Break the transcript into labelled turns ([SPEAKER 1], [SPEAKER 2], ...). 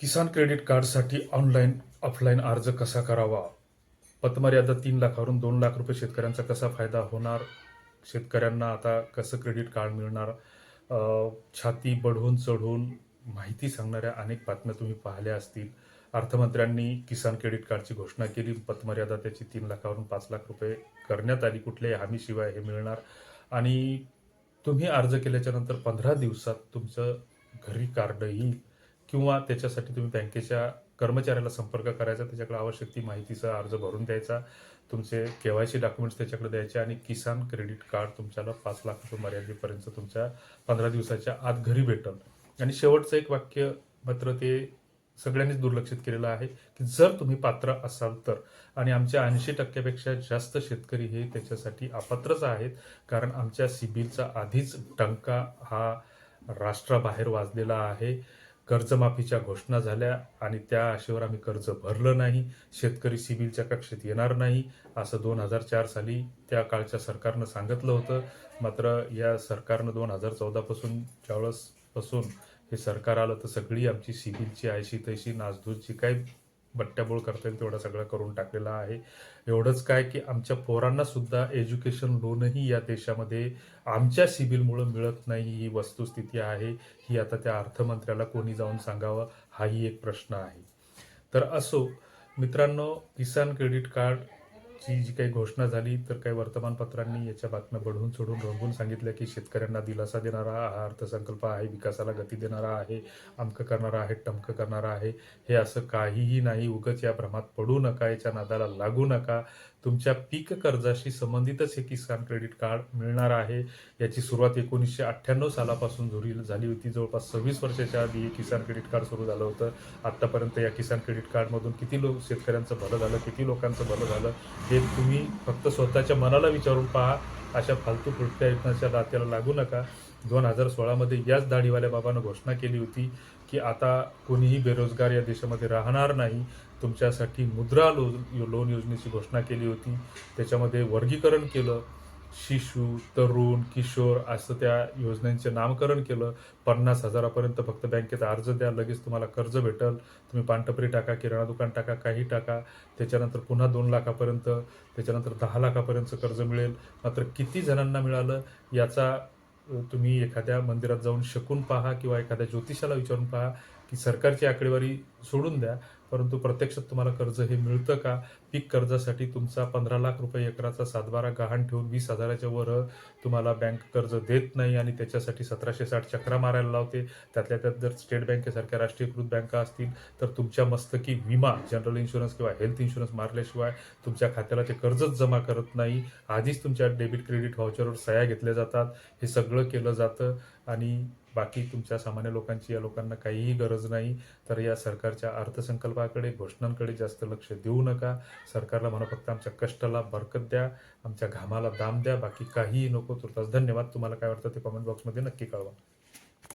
[SPEAKER 1] किसान credit कार्डसाठी online offline अर्ज कसा करावा? पतमर्यादा तीन लाखावरून दोन लाख रुपये शेतकऱ्यांचा कसा फायदा होणार? शेतकऱ्यांना आता कसं क्रेडिट कार्ड मिळणार? छाती बढवून चढवून माहिती सांगणाऱ्या अनेक बातम्या तुम्ही पाहिल्या असतील. अर्थमंत्र्यांनी किसान क्रेडिट कार्डची घोषणा केली. पतमर्यादा त्याची तीन लाखावरून पाच लाख रुपये करण्यात आली. कुठल्याही हमीशिवाय हे मिळणार. आणि तुम्ही अर्ज केल्याच्यानंतर पंधरा दिवसात तुमचं घरी कार्ड येईल किंवा त्याच्यासाठी तुम्ही बँकेच्या कर्मचाऱ्याला संपर्क करायचा त्याच्याकडे आवश्यक ती माहितीचा अर्ज भरून द्यायचा तुमचे के वाय सी डॉक्युमेंट्स त्याच्याकडे द्यायचे आणि किसान क्रेडिट कार्ड तुमच्याला पाच लाख रुपये मर्यादेपर्यंत तुमच्या पंधरा दिवसाच्या आत घरी भेटल. आणि शेवटचं एक वाक्य मात्र ते सगळ्यांनीच दुर्लक्षित केलेलं आहे की जर तुम्ही पात्र असाल तर. आणि आमच्या ऐंशी टक्क्यापेक्षा जास्त शेतकरी हे त्याच्यासाठी अपात्रच आहेत कारण आमच्या सिबिलचा आधीच टंका हा राष्ट्राबाहेर वाजलेला आहे. कर्जमाफीच्या घोषणा झाल्या आणि त्या आशेवर आम्ही कर्ज भरलं नाही शेतकरी सिबिलच्या कक्षेत येणार नाही असं दोन हजार चार साली त्या काळच्या सरकारनं सांगितलं होतं. मात्र या सरकारनं दोन हजार चौदापासून ज्यावेळेस पासून हे सरकार आलं तर सगळी आमची सिबिलची आयशी तैशी नासधूस काही बट्ट्याबोळ करता येईल तेवढं सगळं करून टाकलेलं आहे. एवढंच काय की आमच्या पोरांना सुद्धा एज्युकेशन लोनही या देशामध्ये आमच्या सिबिलमुळं मिळत नाही ही वस्तुस्थिती आहे. ही आता त्या अर्थमंत्र्याला कोणी जाऊन सांगावं हाही एक प्रश्न आहे. तर असो मित्रांनो किसान क्रेडिट कार्ड ची जी काही घोषणा झाली तर काही वर्तमानपत्रांनी याच्या बातम्या बढवून सोडून रंगून सांगितल्या की शेतकऱ्यांना दिलासा देणारा हा अर्थसंकल्प आहे विकासाला गती देणारा आहे अमकं करणारा आहे टमकं करणारा आहे. हे असं काहीही नाही उगच या भ्रमात पडू नका याच्या नादाला लागू नका. तुमच्या पीक कर्जाशी संबंधितच हे किसान क्रेडिट कार्ड मिळणार आहे. याची सुरुवात एकोणीसशे अठ्ठ्याण्णव सालापासून झुरी झाली होती. जवळपास सव्वीस वर्षाच्या आधी हे किसान क्रेडिट कार्ड सुरू झालं होतं. आत्तापर्यंत या किसान क्रेडिट कार्डमधून किती लोक शेतकऱ्यांचं भलं झालं किती लोकांचं भलं झालं हे तुम्ही फक्त स्वतःच्या मनाला विचारून पहा. अशा फालतू फुलक्या योजनाच्या दात्याला लागू नका. दोन हजार सोळामध्ये याच दाढीवाल्या बाबानं घोषणा केली होती की आता कोणीही बेरोजगार या देशामध्ये राहणार नाही. तुमच्यासाठी मुद्रा लो लोन योजनेची घोषणा केली होती. त्याच्यामध्ये वर्गीकरण केलं. शिशु तरुण किशोर असं त्या योजनेचे नामकरण केलं. पन्नास हजारापर्यंत फक्त बँकेत अर्ज द्या लगेच तुम्हाला कर्ज भेटल. तुम्ही पानटपरी टाका किराणा दुकान टाका काही टाका. त्याच्यानंतर पुन्हा दोन लाखापर्यंत त्याच्यानंतर दहा लाखापर्यंत कर्ज मिळेल. मात्र किती जणांना मिळालं याचा तुम्ही एखाद्या मंदिरात जाऊन शकून पहा किंवा एखाद्या ज्योतिषाला विचारून पहा की सरकारची आकडेवारी सोडून द्या. परंतु प्रत्यक्षात तुम्हाला कर्ज हे मिळतं का? पीक कर्जासाठी तुमचा पंधरा लाख रुपये एकराचा सातबारा गहाण ठेवून वीस हजाराच्या वर तुम्हाला बँक कर्ज देत नाही आणि त्याच्यासाठी सतराशे साठ चक्रा मारायला लावते. त्यातल्या त्यात जर स्टेट बँकेसारख्या राष्ट्रीयकृत बँका असतील तर तुमच्या मस्तकी विमा जनरल इन्शुरन्स किंवा हेल्थ इन्शुरन्स मारल्याशिवाय तुमच्या खात्याला ते कर्जच जमा करत नाही. आधीच तुमच्या डेबिट क्रेडिट व्हाउचरवर सह्या घेतल्या जातात. हे सगळं केलं जातं आणि बाकी तुमच्या सामान्य लोकांची या लोकांना काहीही गरज नाही. तर या सरकारच्या अर्थसंकल्पाकडे घोषणांकडे जास्त लक्ष देऊ नका. सरकारला म्हणा फक्त आमच्या कष्टाला बरकत द्या आमच्या घामाला दाम द्या बाकी काहीही नको. तुर्तास धन्यवाद. तुम्हाला काय वाटतं ते कॉमेंट बॉक्समध्ये नक्की कळवा.